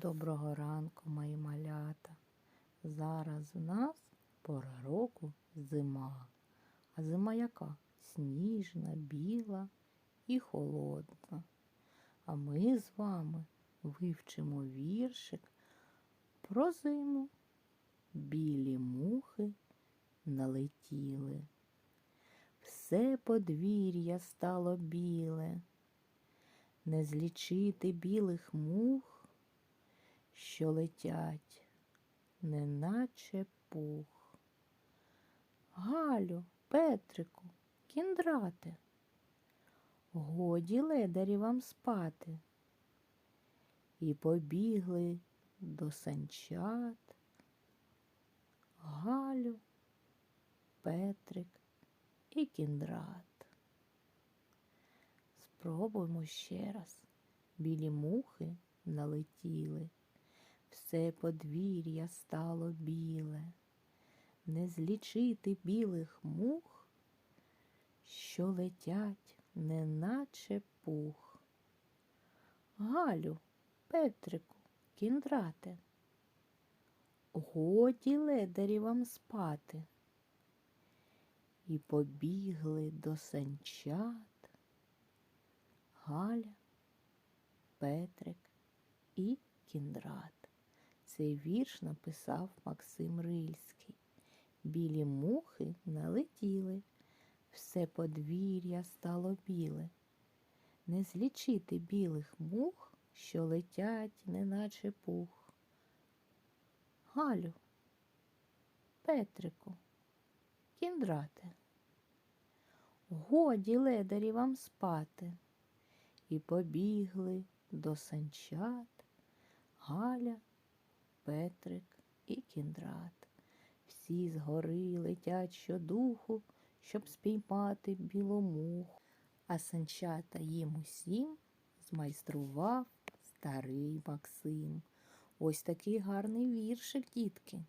Доброго ранку, мої малята. Зараз в нас пора року зима. А зима яка? Сніжна, біла і холодна. А ми з вами вивчимо віршик про зиму. Білі мухи налетіли. Все подвір'я стало біле, не злічити білих мух, що летять, неначе пух. Галю, Петрику, кіндрате, годі ледарі вам спати. І побігли до санчат. Галю, Петрик і кіндрат. Спробуємо ще раз. Білі мухи налетіли, все подвір'я стало біле, не злічити білих мух, що летять, неначе пух. Галю, Петрику, кіндрате, годі ледарі вам спати. І побігли до санчат Галя, Петрик і Кіндрат. Цей вірш написав Максим Рильський. Білі мухи налетіли, все подвір'я стало біле. Не злічити білих мух, що летять, неначе пух. Галю, Петрику, Кіндрате, годі ледарі вам спати. І побігли до санчат Галя, Петрик і Кіндрат. Всі згори летять щодуху, щоб спіймати біломуху. А санчата їм усім змайстрував старий Максим. Ось такий гарний віршик, дітки.